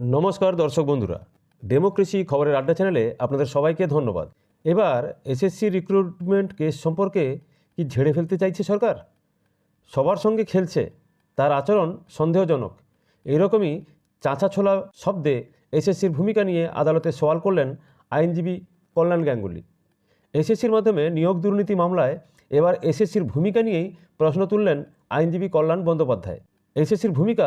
নমস্কার, দর্শক বন্ধুরা। ডেমোক্রেসি খবরের আড্ডা চ্যানেলে আপনাদের সবাইকে ধন্যবাদ। এবার এসএসসি রিক্রুটমেন্ট কেস সম্পর্কে কি ঝেড়ে ফেলতে চাইছে সরকার? সবার সঙ্গে খেলছে, তার আচরণ সন্দেহজনক। এরকমই চাঁচা ছোলা শব্দে এসএসসির ভূমিকা নিয়ে আদালতে সওয়াল করলেন আইনজীবী কল্যাণ গাঙ্গুলি। এসএসসির মাধ্যমে নিয়োগ দুর্নীতি মামলায় এবার এসএসসির ভূমিকা নিয়েই প্রশ্ন তুললেন আইনজীবী কল্যাণ বন্দ্যোপাধ্যায়। এসএসসির ভূমিকা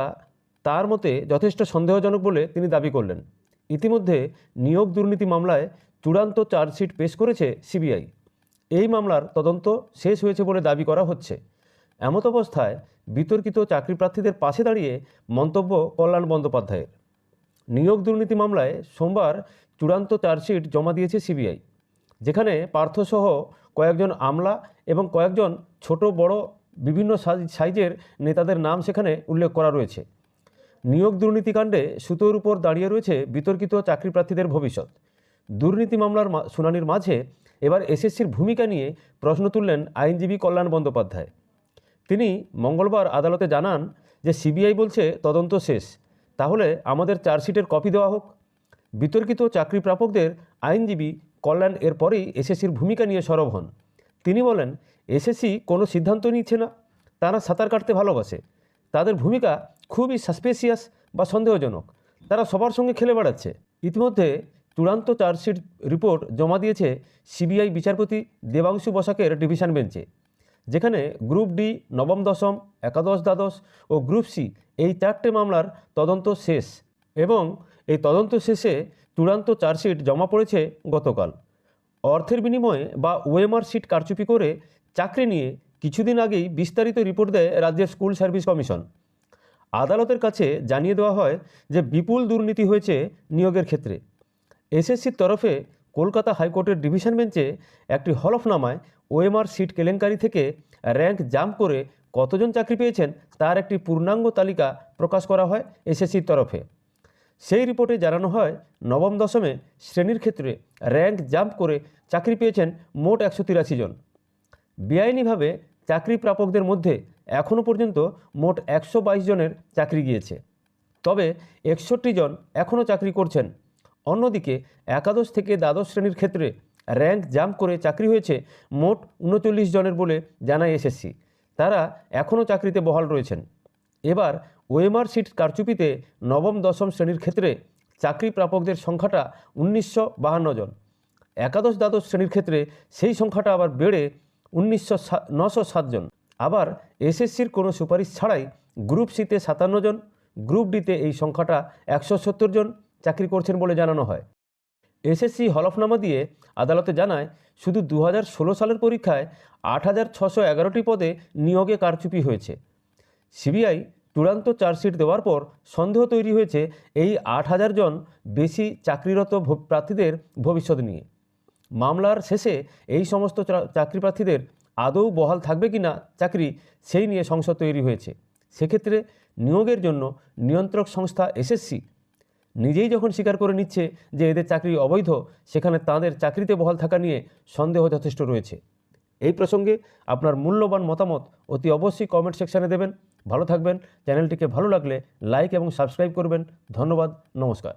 তার মতে যথেষ্ট সন্দেহজনক বলে তিনি দাবি করলেন। ইতিমধ্যে নিয়োগ দুর্নীতি মামলায় চূড়ান্ত চার্জশিট পেশ করেছে সিবিআই। এই মামলার তদন্ত শেষ হয়েছে বলে দাবি করা হচ্ছে। এমত অবস্থায় বিতর্কিত চাকরি প্রার্থীদের পাশে দাঁড়িয়ে মন্তব্য কল্যাণ বন্দ্যোপাধ্যায়ের। নিয়োগ দুর্নীতি মামলায় সোমবার চূড়ান্ত চার্জশিট জমা দিয়েছে সিবিআই, যেখানে পার্থসহ কয়েকজন আমলা এবং কয়েকজন ছোট বড় বিভিন্ন সাইজ- সাইজের নেতাদের নাম সেখানে উল্লেখ করা রয়েছে। নিয়োগ দুর্নীতিকাণ্ডে সুতোর উপর দাঁড়িয়ে রয়েছে বিতর্কিত চাকরি প্রার্থীদের ভবিষ্যৎ। দুর্নীতি মামলার শুনানির মাঝে এবার এসএসসির ভূমিকা নিয়ে প্রশ্ন তুললেন আইনজীবী কল্যাণ বন্দ্যোপাধ্যায়। তিনি মঙ্গলবার আদালতে জানান যে সিবিআই বলছে তদন্ত শেষ, তাহলে আমাদের চার্জশিটের কপি দেওয়া হোক। বিতর্কিত চাকরি প্রাপকদের আইনজীবী কল্যাণ এরপরেই এসএসসির ভূমিকা নিয়ে সরব হন। তিনি বলেন, এসএসসি কোনো সিদ্ধান্ত নিচ্ছে না, তারা সাঁতার কাটতে ভালোবাসে। তাদের ভূমিকা খুবই সাসপেসিয়াস বা সন্দেহজনক। তারা সবার সঙ্গে খেলে বেড়াচ্ছে। ইতিমধ্যে চূড়ান্ত চার্জশিট রিপোর্ট জমা দিয়েছে সিবিআই বিচারপতি দেবাংশু বসাকের ডিভিশন বেঞ্চে, যেখানে গ্রুপ ডি, নবম দশম, একাদশ দ্বাদশ ও গ্রুপ সি এই চারটে মামলার তদন্ত শেষ এবং এই তদন্ত শেষে চূড়ান্ত চার্জশিট জমা পড়েছে গতকাল। অর্থের বিনিময়ে বা ওএমআর সিট কারচুপি করে চাকরি নিয়ে কিছুদিন আগেই বিস্তারিত রিপোর্ট দেয় রাজ্যের স্কুল সার্ভিস কমিশন। আদালতের কাছে জানিয়ে দেওয়া হয় যে বিপুল দুর্নীতি হয়েছে নিয়োগের ক্ষেত্রে। এসএসসির তরফে কলকাতা হাইকোর্টের ডিভিশন বেঞ্চে একটি হলফনামায় ওএমআর সিট কেলেঙ্কারি থেকে র্যাঙ্ক জাম্প করে কতজন চাকরি পেয়েছেন তার একটি পূর্ণাঙ্গ তালিকা প্রকাশ করা হয় এসএসসির তরফে। সেই রিপোর্টে জানানো হয়, নবম দশমে শ্রেণির ক্ষেত্রে র্যাঙ্ক জাম্প করে চাকরি পেয়েছেন মোট একশো তিরাশি জন। বেআইনিভাবে চাকরি প্রাপকদের মধ্যে এখনও পর্যন্ত মোট একশো বাইশ জনের চাকরি গিয়েছে। তবে একষট্টি জন এখনও চাকরি করছেন। অন্যদিকে একাদশ থেকে দ্বাদশ শ্রেণির ক্ষেত্রে র্যাঙ্ক জাম্প করে চাকরি হয়েছে মোট উনচল্লিশ জনের বলে জানায় এসএসসি। তারা এখনও চাকরিতে বহাল রয়েছেন। এবার ওএমআর সিট কারচুপিতে নবম, দশম শ্রেণির ক্ষেত্রে চাকরি প্রাপকদের সংখ্যাটা উনিশশো জন। একাদশ, দ্বাদশ শ্রেণির ক্ষেত্রে সেই সংখ্যাটা আবার বেড়ে উনিশশো নশো জন। আবার এসএসসির কোনো সুপারিশ ছাড়াই গ্রুপ সিতে সাতান্ন জন, গ্রুপ ডিতে এই সংখ্যাটা একশো সত্তর জন চাকরি করছেন বলে জানানো হয়। এসএসসি হলফনামা দিয়ে আদালতে জানায়, শুধু দু হাজার ষোলো সালের পরীক্ষায় আট হাজার ছশো এগারোটি পদে নিয়োগে কারচুপি হয়েছে। সিবিআই চূড়ান্ত চার্জশিট দেওয়ার পর সন্দেহ তৈরি হয়েছে এই আট হাজার জন বেশি চাকরিরত প্রার্থীদের ভবিষ্যৎ নিয়ে। মামলার শেষে এই সমস্ত চাকরি প্রার্থীদের আদৌ বহাল থাকবে কি না চাকরি সেই নিয়ে সংসদ তৈরি হয়েছে। সেক্ষেত্রে নিয়োগের জন্য নিয়ন্ত্রক সংস্থা এসএসসি নিজেই যখন স্বীকার করে নিচ্ছে যে এদের চাকরি অবৈধ, সেখানে তাদের চাকরিতে বহাল থাকা নিয়ে সন্দেহ যথেষ্ট রয়েছে। এই প্রসঙ্গে আপনার মূল্যবান মতামত অতি অবশ্যই কমেন্ট সেকশানে দেবেন। ভালো থাকবেন। চ্যানেলটিকে ভালো লাগলে লাইক এবং সাবস্ক্রাইব করবেন। ধন্যবাদ। নমস্কার।